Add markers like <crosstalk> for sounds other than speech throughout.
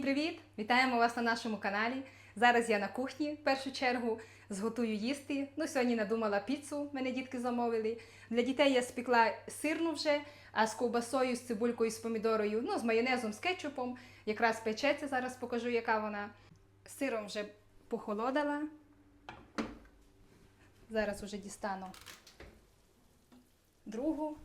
Всім привіт! Вітаємо вас на нашому каналі. Зараз я на кухні в першу чергу зготую їсти. Ну, сьогодні надумала піцу, мене дітки замовили. Для дітей я спекла сирну вже, а з ковбасою, з цибулькою, з помідорою, ну, з майонезом, з кетчупом. Якраз печеться, зараз покажу, яка вона. З Сиром вже похолодала. Зараз вже дістану другу.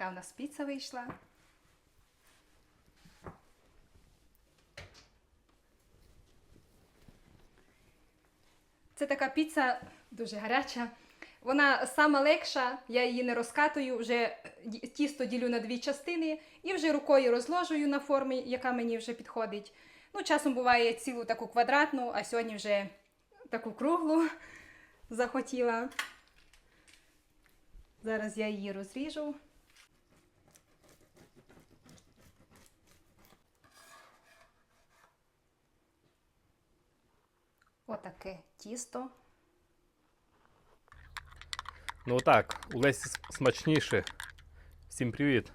Отака в нас піца вийшла. Це така піца дуже гаряча. Вона сама легша, я її не розкатую, вже тісто ділю на дві частини і вже рукою розложую на формі, яка мені вже підходить. Ну, часом буває цілу таку квадратну, а сьогодні вже таку круглу захотіла. Зараз я її розріжу. Отаке тісто. Ну отак, у Лесі смачніше. Всім привіт.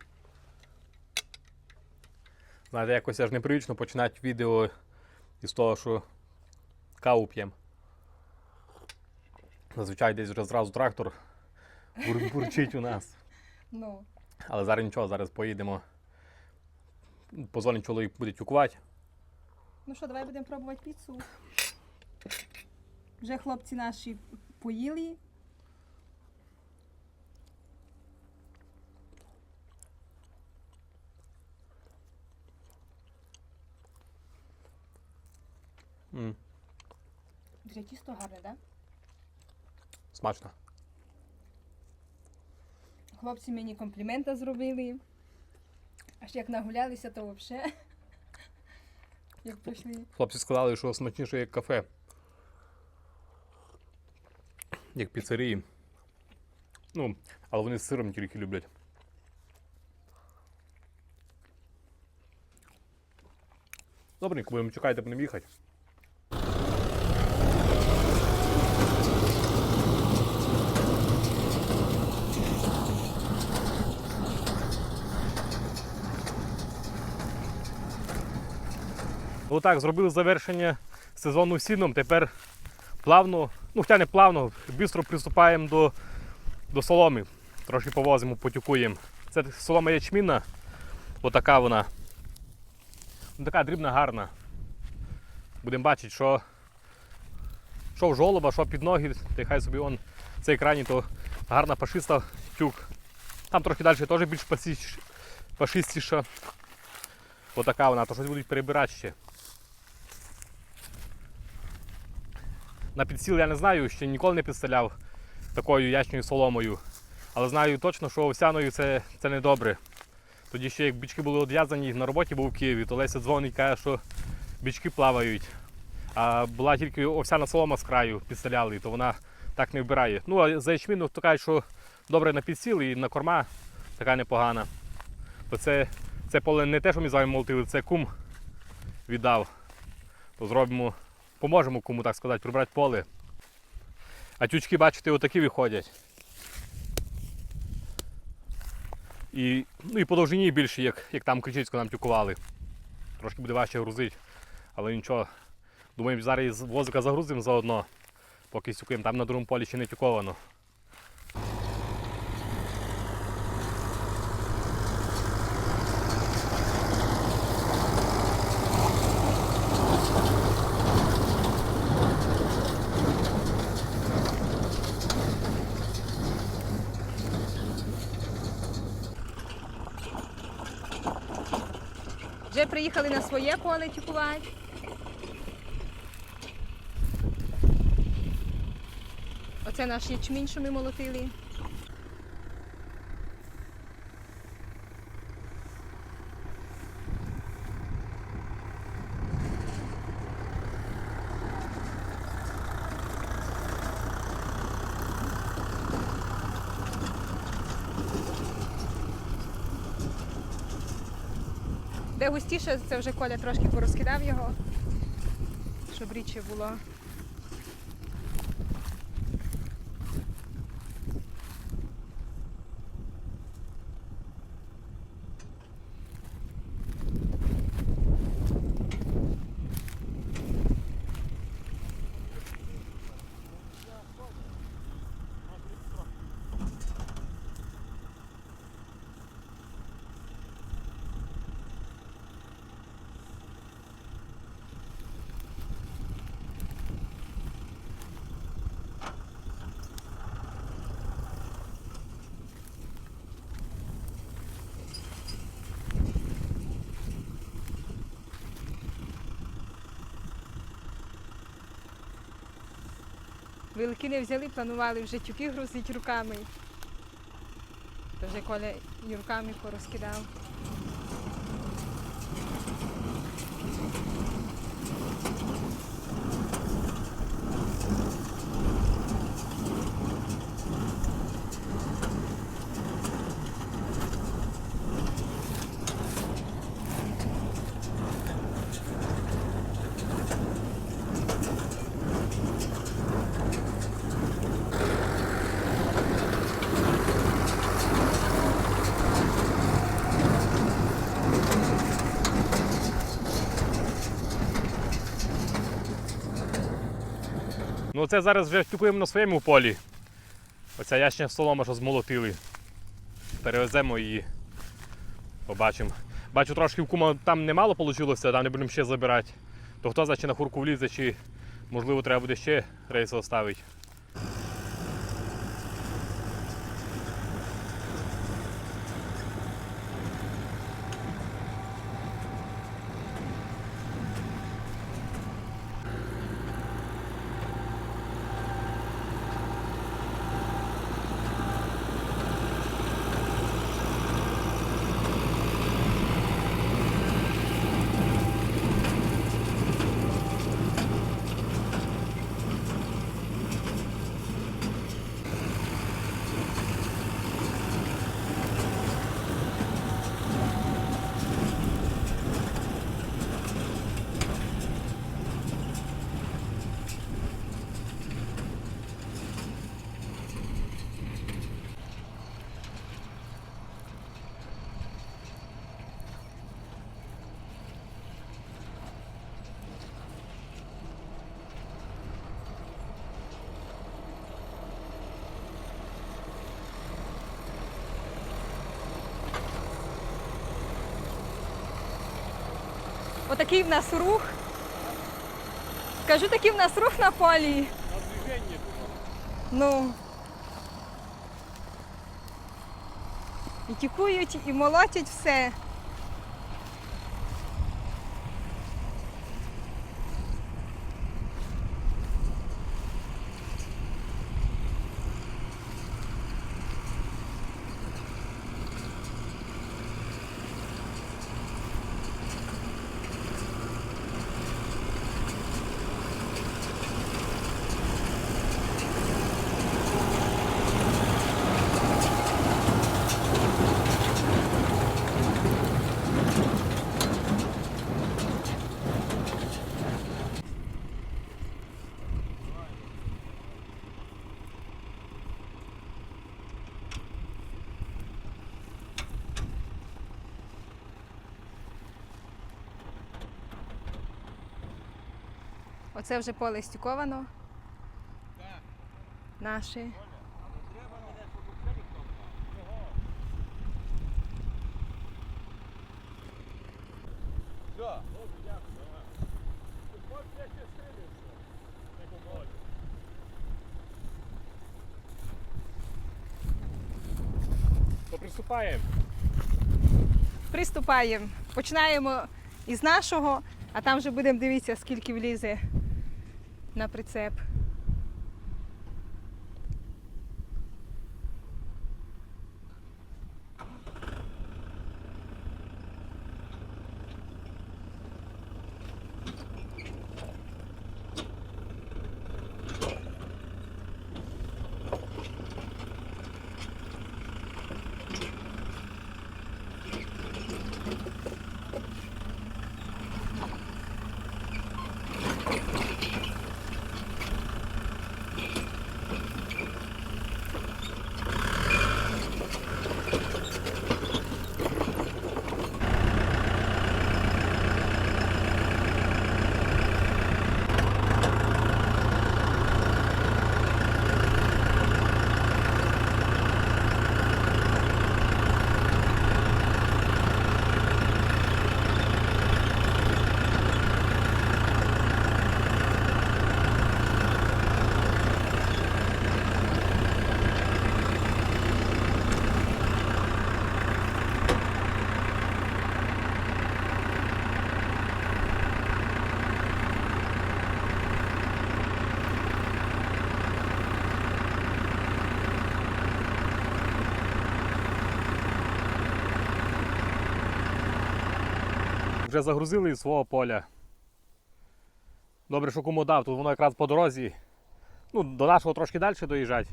Знаєте, якось аж непривично починати відео із того, що каву п'ємо. Зазвичай десь вже зразу трактор бур- бурчить у нас. Ну, Але зараз нічого, зараз поїдемо. Позвонить чоловік буде тюкувати. ну що, давай будемо пробувати піцу. Вже хлопці наші поїли. М, Вже тісто гарне, так? смачно. Хлопці мені комплімента зробили. Аж як нагулялися, то взагалі. <laughs> Як пішли. Хлопці сказали, що смачніше як кафе. Як піцерії. Ну, але вони з сиром тільки люблять. Добренько, будемо чекати, будемо їхати. Отак, зробили завершення сезону сіном. Тепер плавно, ну хоча не плавно, швидко приступаємо до, до соломи. Трошки повозимо, потюкуємо. Це солома ячмінна, отака вона. Ну, така дрібна, гарна. Будемо бачити, що, що в жолоба, що під ноги, та хай собі он цей крані, то гарна пашиста тюк. Там трохи далі теж більш пашистіша. Отака вона, то щось будуть перебирати ще. На підсіл я не знаю, ще ніколи не підставляв такою ячною соломою. Але знаю точно, що овсяною це, це не добре. Тоді ще як бички були одв'язані, на роботі був в Києві, то Леся дзвонить каже, що бички плавають. А була тільки овсяна солома з краю підставляли, то вона так не вбирає. Ну, а за ячміну то кажуть, що добре на підсіл і на корма така непогана. То це, це поле не те, що ми з вами молотили, це кум віддав. То зробимо поможемо кому так сказати, прибрати поле. А тючки, бачите, отакі виходять. І, ну, і по довжині більше, як, як там Кричицько нам тюкували. Трошки буде важче грузити, але нічого. Думаємо, зараз возика загрузимо заодно, поки сюкуємо, Там на другому полі ще не тюковано. Вже приїхали на своє поле тікувати. Оце наш ячмінь, що ми молотили. Де густіше, це вже Коля трошки порозкидав його, щоб рідше було. Вилки не взяли, планували вже тюки грузити руками. Тож Коля і руками порозкидав. Ну це зараз вже втюкуємо на своєму полі. Оця ящня солома, що змолотили. Перевеземо її. Побачимо. Бачу, трошки в кума там немало вийшло, там не будемо ще забирати. То хто значить на хурку влізе, чи можливо треба буде ще рейс оставити. Отакий в нас рух. Кажу, такий в нас рух на полі. Ну. І тікують, і молотять все. Оце вже поле стюковано. Наше. То приступаємо. Приступаємо. Починаємо із нашого, а там вже будемо дивитися, скільки влізе на прицеп. Вже загрузили із свого поля. Добре, що кому дав, тут воно якраз по дорозі. Ну, до нашого трошки далі доїжджать.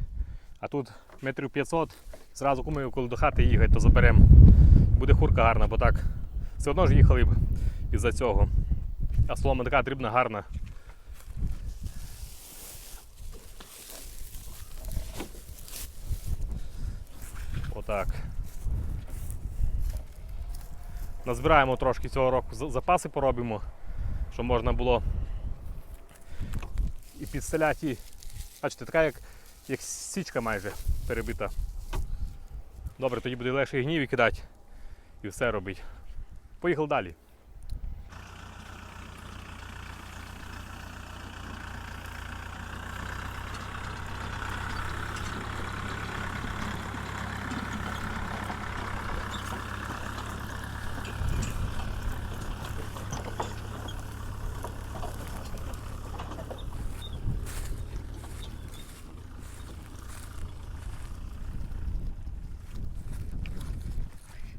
А тут метрів 500, зразу кумою, коли до хати їхати, то заберемо. Буде хурка гарна, бо так все одно ж їхали б із-за цього. А солома така дрібна, гарна. Отак. Назбираємо трошки цього року запаси поробимо, щоб можна було і підстеляти. і- Бачите, така як, як січка майже перебита. Добре, тоді буде легше і гніві кидати і все робити. Поїхали далі.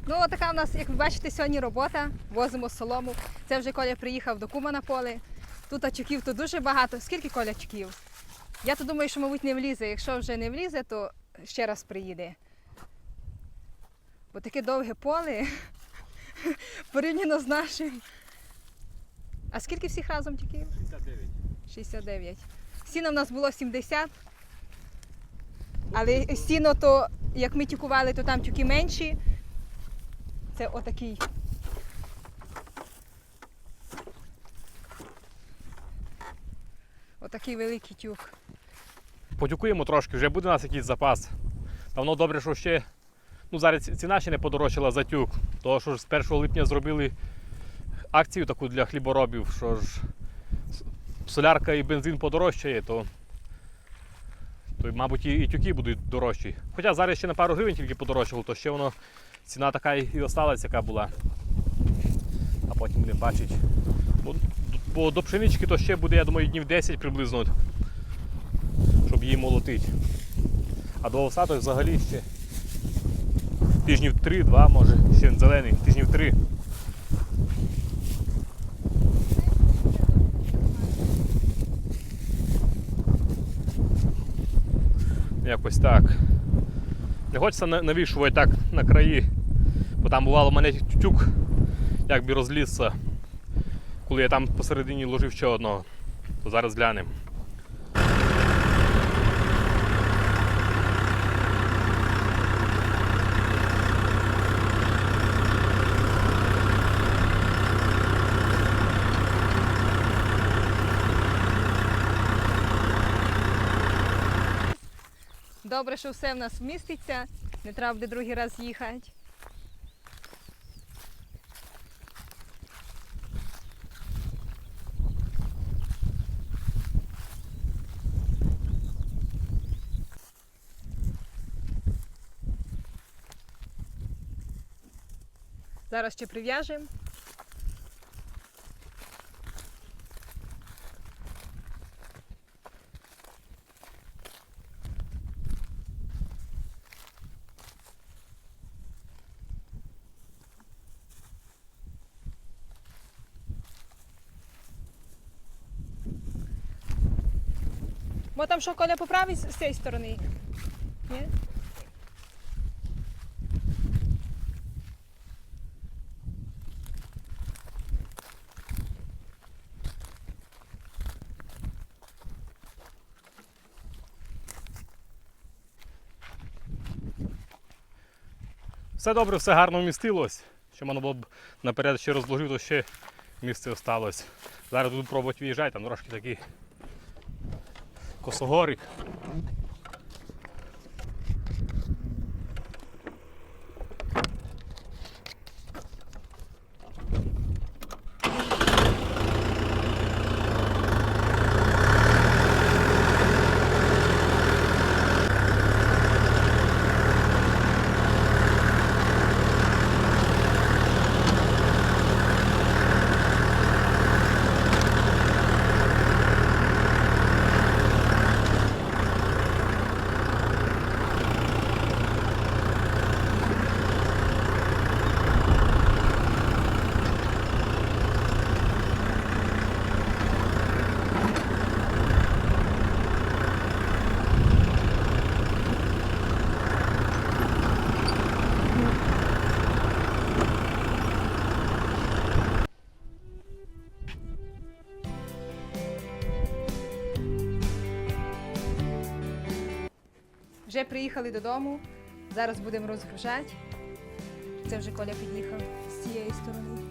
Ну, така в нас, як ви бачите, сьогодні робота. Возимо солому. Це вже Коля приїхав до кума на поле. Тут очуків тут дуже багато. Скільки Коля очуків? Я то думаю, що, мабуть, не влізе. Якщо вже не влізе, то ще раз приїде. Бо таке довге поле <laughs> порівняно з нашим. А скільки всіх разом тюків? 69. 69. Сіно в нас було 70. Але сіно, то як ми тюкували, то там тюки менші. Це отакий. Отакий великий тюк. Потюкуємо трошки, вже буде у нас якийсь запас. Та воно добре, що ще. Ну, зараз ціна ще не подорожчала за тюк. Тому що ж з 1 липня зробили акцію таку для хліборобів, що ж солярка і бензин подорожчає, то, то мабуть, і тюки будуть дорожчі. Хоча зараз ще на пару гривень тільки подорожчало, то ще воно ціна така і осталась, яка була. А потім будемо бачити. Бо, до пшенички то ще буде, я думаю, днів 10 приблизно щоб її молотити. А до овса то взагалі ще тижнів 3-2, може, ще він зелений, тижнів 3. Якось так. Не хочеться на- навішувати так на краї, там бувало мене тюк, якби розлізся, коли я там посередині ложив ще одного. То зараз глянемо. Добре, що все в нас вміститься, не треба буде другий раз їхати. Зараз ще прив'яжемо. Бо там що, Коля поправить з з цієї сторони? Все добре, все гарно вмістилось. Що мене було б наперед ще розложити, то ще місце осталось. Зараз буду пробувати виїжджати, там трошки такий косогорик. Приїхали додому. Зараз будемо розгружати. Це вже Коля під'їхав з цієї сторони.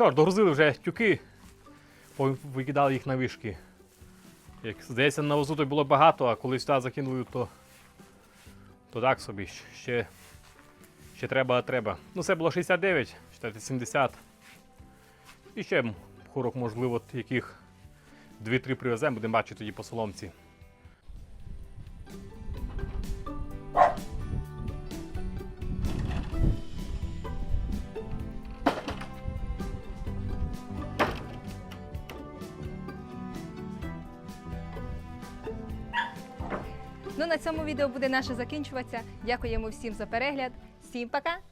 Що ж, догрузили вже тюки, викидали їх на вишки. Як здається, на возу то було багато, а коли сюди закинули, то, то так собі. Ще, ще треба, треба. Ну, це було 69, читайте 70. І ще м, можливо, яких 2-3 привеземо, будемо бачити тоді по соломці. Відео буде наше закінчуватися. Дякуємо всім за перегляд. Всім пока!